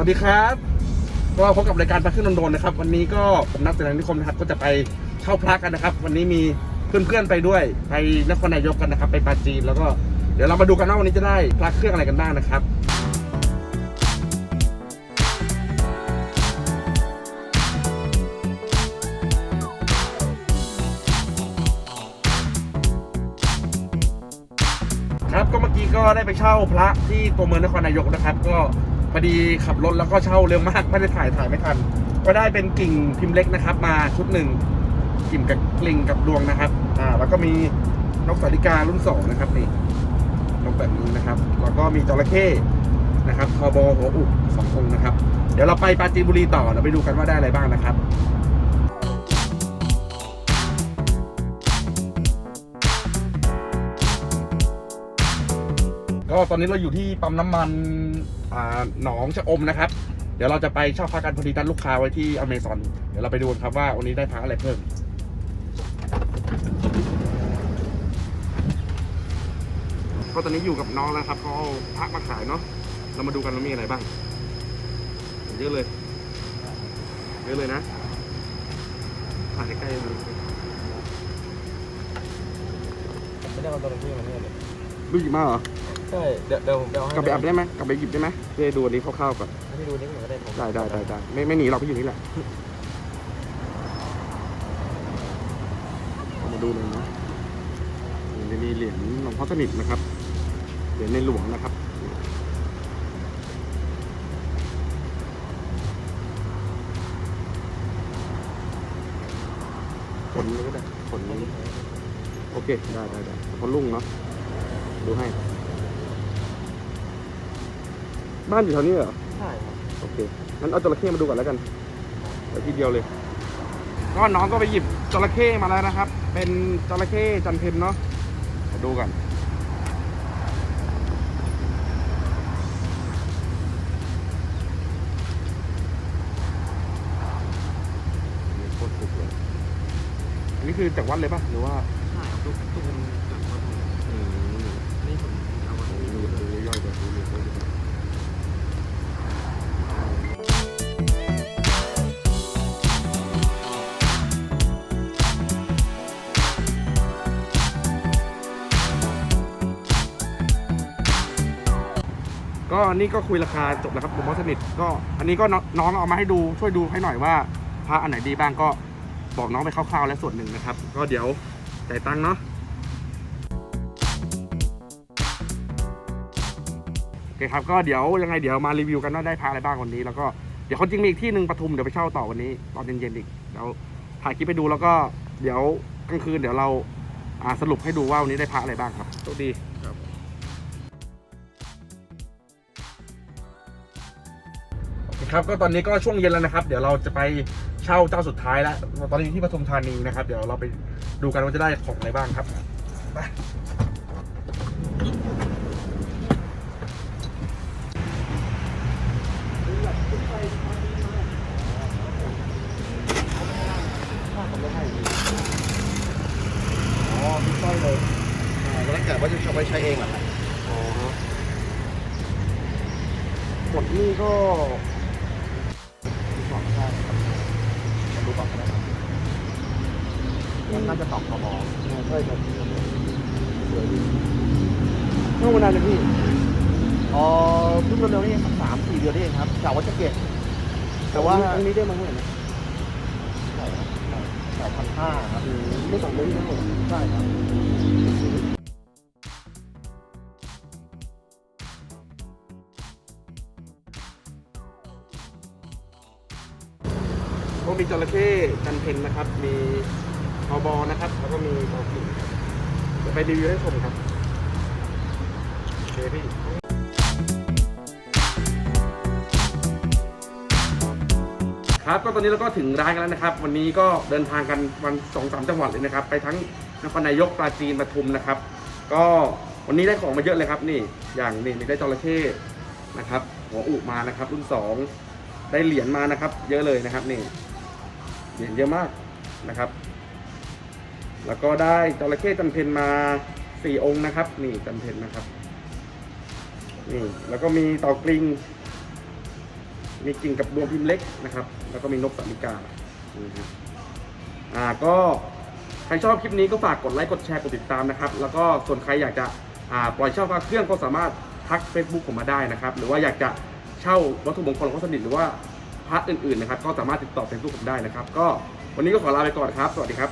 วัสดีครับ ก็พบกับรายการพระขึ้นนนโดนนะครับ วันนี้ก็ผมนักแสดงนิคมนะครับ ก็จะไปเช่าพระกันนะครับ วันนี้มีเพื่อนๆไปด้วย ไปนครนายกกันนะครับ ไปปาจีนแล้วก็เดี๋ยวเรามาดูกันว่าวันนี้จะได้พระเครื่องอะไรกันบ้างนะครับครับก็เมื่อกี้ก็ได้ไปเช่าพระที่ตัวเมืองนครนายกนะครับ ก็ พอดีขับรถแล้วก็เช่าเร็วมากไม่ได้ถ่ายถ่ายไม่ทัน ก็ได้เป็นกิ่งพิมพ์เล็กนะครับ มาชุดหนึ่งกิ่งกับกลิงกับดวงนะครับ อ่า แล้วก็มีนกสาริการุ่นสองนะครับนี่นกแบบนี้นะครับ แล้วก็มีจระเข้นะครับคอบอหัวอุกสององค์นะครับ เดี๋ยวเราไปปราจีนบุรีต่อเราไปดูกันว่าได้อะไรบ้างนะครับ ก็ตอนนี้เราอยู่ที่ปั๊มน้ำมันอ่าหนองชะอมนะครับ เดี๋ยวเราจะไปเช่าพักกันพอดีนัดลูกค้าไว้ที่อเมซอนเดี๋ยวเราไปดูกันครับว่าวันนี้ได้พักอะไรเพิ่ม ก็ตอนนี้อยู่กับน้องแล้วครับเขาเอาพักมาขายเนาะเรามาดูกันว่ามีอะไรบ้าง เยอะเลยเยอะเลยนะถ่ายใกล้ๆดูไม่ได้มาตัวที่มาเนี่ยเลยดูหยิบมาเหรอ ใช่เดี๋ยวเดี๋ยวผมไปเอาให้กลับไปอับได้ไหมกลับไปหยิบได้ไหมเพื่อให้ดูอันนี้คร่าวๆก่อนให้พี่ดูนิดหนึ่งก็ได้ผมได้ได้ได้ได้ไม่ไม่หนีเราพี่อยู่นี่แหละเอามาดูเลยนะนี่มีเหรียญหลวงพ่อสนิทนะครับเหรียญในหลวงนะครับผลนี้ก็ได้ผลนี้โอเคได้ได้ได้ผลลุ่งเนาะดูให้ บ้านอยู่แถวนี้เหรอ ใช่ครับโอเค งั้นเอาจระเข้มาดูก่อนแล้วกันเดี๋ยวทีเดียวเลย ก็น้องก็ไปหยิบจระเข้มาแล้วนะครับ เป็นจระเข้จันเพนเนาะมาดูกันนี่โคตรสุดเลยอันนี้คือจากวัดเลยป่ะ หรือว่า ใช่ครับทุกทุก ก็นี่ก็คุยราคาจบแล้วครับผมว่าสนิทก็อันนี้ก็น้ององเอามาให้ดูช่วยดูให้หน่อยว่าพระอันไหนดีบ้างก็บอกน้องไปคร่าวๆแล้วส่วนหนึ่งนะครับ ก็เดี๋ยวจ่ายตังค์เนาะโอเคครับก็เดี๋ยวยังไงเดี๋ยวมารีวิวกันว่าได้พาอะไรบ้างวันนี้ แล้วก็เดี๋ยวคนจริงมีอีกที่หนึ่งปทุมเดี๋ยวไปเช่าต่อวันนี้ตอนเย็นๆอีกเดี๋ยวถ่ายคลิปไปดูแล้วก็เดี๋ยวกลางคืนเดี๋ยวเราสรุปให้ดูว่าวันนี้ได้พระอะไรบ้างครับโชคดีครับ คครับก็ตอนนี้ก็ช่วงเย็นแล้วนะครับ เดี๋ยวเราจะไปเช่าเจ้าสุดท้ายแล้ว ตอนนี้ที่ปทุมธานีนะครับ เดี๋ยวเราไปดูกันว่าจะได้ของอะไรบ้างครับไปอ๋อมีสร้อยเลยแล้วแต่ว่าจะเอาไปใช้เองเหรอครับ อ๋อฮะกดนี่ก็ มาดูก่อนก็ได้ครับน่าจะตอบพอบอกใช่ครับสวยดีเมื่อวันนั้นเลยพี่อ๋อเพิ่งเร็วๆนี่เองครับสามสี่เดือนนี่เองครับกะว่าจะเปลี่ยนแต่ว่าอันนี้ได้มาเท่าไหร่นะสองพันห้าครับอืมไม่สั่งเลยทั้งหมดใช่ครับ ก็มีจระเข้จันเพนนะครับ มีทอบอนะครับ แล้วก็มีตอกิ่งครับเดี๋ยวไปรีวิวให้ชมครับโอเคพี่ครับก็ตอนนี้เราก็ถึงร้านกันแล้วนะครับ วันนี้ก็เดินทางกันวันสองสามจังหวัดเลยนะครับ ไปทั้งนครนายกปราจีนปทุมนะครับ ก็วันนี้ได้ของมาเยอะเลยครับนี่อย่างนี่มีได้จระเข้นะครับหัวอุมานะครับ รุ่นสองได้เหรียญมานะครับ เยอะเลยนะครับนี่ เหรียญเยอะมากนะครับ แล้วก็ได้จระเข้จันเพนมาสี่องค์นะครับ นี่จันเพนนะครับ นี่แล้วก็มีเต่ากริง มีกิ่งกับดวงพิมพ์เล็กนะครับ แล้วก็มีนกสามิกาอ่าก็ใครชอบคลิปนี้ก็ฝากกดไลค์กดแชร์กดติดตามนะครับ แล้วก็ส่วนใครอยากจะอ่าปล่อยเช่าพระเครื่องก็สามารถทัก Facebook ผมมาได้นะครับ หรือว่าอยากจะเช่าวัตถุมงคลของสนิทหรือว่า พาร์ทอื่นๆนะครับ ก็สามารถติดต่อเฟซบุ๊กผมได้นะครับ ก็วันนี้ก็ขอลาไปก่อนครับ สวัสดีครับ